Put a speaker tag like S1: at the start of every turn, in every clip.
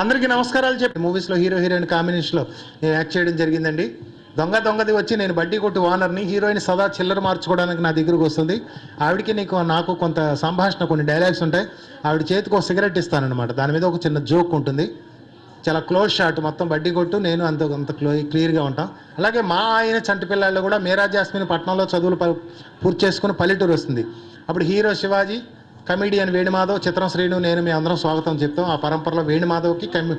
S1: అందరికీ నమస్కారాలు చెప్పి మూవీస్లో హీరో హీరోయిన్ కాంబినేషన్లో నేను యాక్ట్ చేయడం జరిగిందండి. దొంగ దొంగది వచ్చి నేను బడ్డీ కొట్టు ఓనర్ని హీరోయిన్ సదా చిల్లర మార్చుకోవడానికి నా దగ్గరకు వస్తుంది. ఆవిడకి నీకు నాకు కొంత సంభాషణ కొన్ని డైలాగ్స్ ఉంటాయి. ఆవిడ చేతికి ఒక సిగరెట్ ఇస్తానన్నమాట. దాని మీద ఒక చిన్న జోక్ ఉంటుంది. చాలా క్లోజ్ షాట్ మొత్తం బడ్డీ కొట్టు నేను అంత అంత క్లో క్లియర్గా ఉంటాం. అలాగే మా ఆయన చంటి పిల్లల్లో కూడా మేరా జాస్మిన్ పట్నంలో చదువులు పూర్తి చేసుకుని పల్లెటూరు వస్తుంది. అప్పుడు హీరో శివాజీ కమిడియన్ వేణుమాధవ్ చిత్రం శ్రీను నేను మీ అందరం స్వాగతం చెప్తాం. ఆ పరంపరలో వేణుమాధవ్కి కమి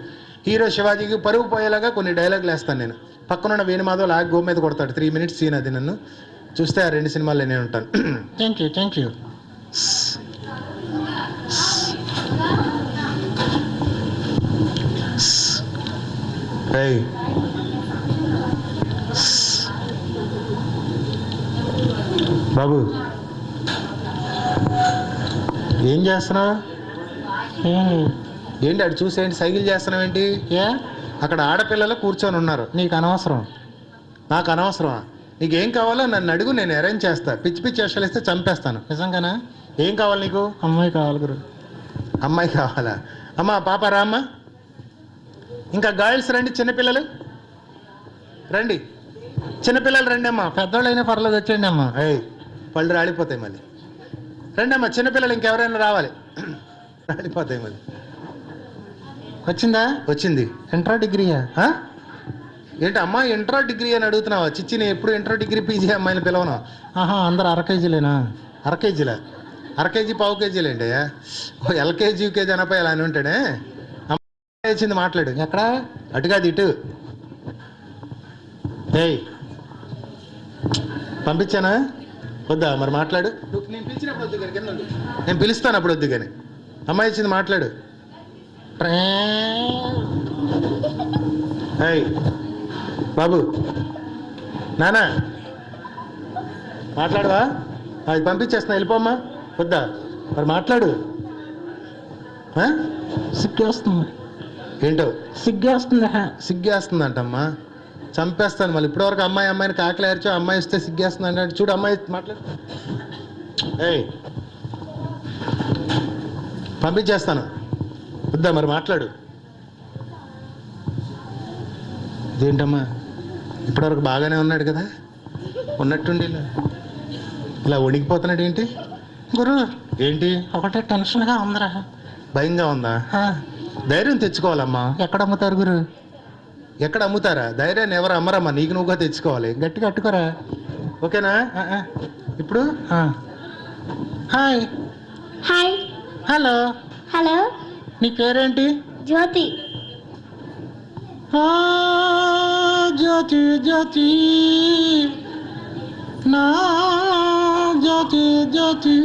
S1: హీరో శివాజీకి పరుగు పోయేలాగా కొన్ని డైలాగులు వేస్తాను నేను. పక్కనున్న వేణుమాధవ్ లాగ్ గో మీద కొడతాడు. త్రీ మినిట్స్ సీన్ అది నన్ను. చూస్తే ఆ రెండు సినిమాలు నేను ఉంటాను. Thank you thank you. బాబు. ఏం చేస్తున్నావు? ఏంటి అటు చూసేంటి సైకిల్ చేస్తున్నావు ఏంటి? ఏ? అక్కడ ఆడపిల్లలు కూర్చొని ఉన్నారు. నీకు అనవసరం. నాకు అనవసరమా? నీకేం కావాలో నన్ను అడుగు నేను అరేంజ్ చేస్తా. పిచ్చి పిచ్చి వేషాలు ఇస్తే చంపేస్తాను. నిజంగానా? ఏం కావాలి నీకు? అమ్మాయి కావాలి గురు. అమ్మాయి కావాలా? అమ్మా పాప రామ్మా ఇంకా గర్ల్స్ రండి చిన్నపిల్లలు. రండి. చిన్నపిల్లలు రండి అమ్మా పెద్దోళ్ళు అయినా పర్లేదు వచ్చేయండి అమ్మా. అయ్యి పళ్ళు రాలిపోతాయి మళ్ళీ. రండి అమ్మా చిన్నపిల్లలు ఇంకెవరైనా రావాలి. రాలిపోతాయి మళ్ళీ. వచ్చిందా? వచ్చింది. ఇంట్రా డిగ్రీయా? ఏంటి అమ్మా ఇంట్రా డిగ్రీ అని అడుగుతున్నావా? చిచ్చి నేను ఎప్పుడు ఇంట్రా డిగ్రీ పీజీ అమ్మాయిని పిలవను? ఆహా అందరు అర కేజీలేనా? అర కేజీలా? అర కేజీ పావు కేజీలేండి ఎల్కేజీ యూకేజీ అనపై అలా అని ఉంటాడే అమ్మాయి వచ్చింది మాట్లాడు. ఎక్కడ? అటుగాది ఇటు. ఏయ్ పంపించానా? వద్దా మరి మాట్లాడు. నేను పిలుస్తాను అప్పుడు వద్దు కానీ అమ్మాయి వచ్చింది మాట్లాడు. ఏయ్ బాబు. నానా. మాట్లాడవా? అది పంపించేస్తున్నా వెళ్ళిపోమ్మా. వద్దా మరి మాట్లాడు. ఆ?
S2: సిగ్గేస్తుంది.
S1: ఏంటో?
S2: సిగ్గేస్తుంది.
S1: సిగ్గేస్తుందంటమ్మా. చంపేస్తాను మళ్ళీ. ఇప్పటివరకు అమ్మాయి అమ్మాయిని కాకలేర్చో అమ్మాయి వస్తే సిగ్గేస్తుంది అంటే చూడు అమ్మాయి మాట్లాడు ఏయ్. పంపించేస్తాను. వద్దా మరి మాట్లాడు. ఇదేంటమ్మా? ఇప్పటివరకు బాగానే ఉన్నాడు కదా? ఉన్నట్టుండి ఇలా. ఇలా వణికిపోతున్నాడు ఏంటి?
S2: గురు
S1: ఏంటి?
S2: ఒకటే టెన్షన్గా ఉందిరా.
S1: భయంగా ఉందా? ధైర్యం తెచ్చుకోవాలమ్మా.
S2: ఎక్కడ అమ్ముతారు గురు?
S1: ఎక్కడ అమ్ముతారా? ధైర్యాన్ని ఎవరు అమ్మరమ్మా? నీకు నువ్వుగా తెచ్చుకోవాలి.
S2: గట్టి కట్టుకోరా
S1: ఓకేనా? ఇప్పుడు.
S2: హాయ్
S3: హాయ్
S2: హలో
S3: హలో
S2: నీ పేరేంటి?
S3: జ్యోతి.
S2: జ్యోతి జ్యోతి. నా జ్యోతి జ్యోతి.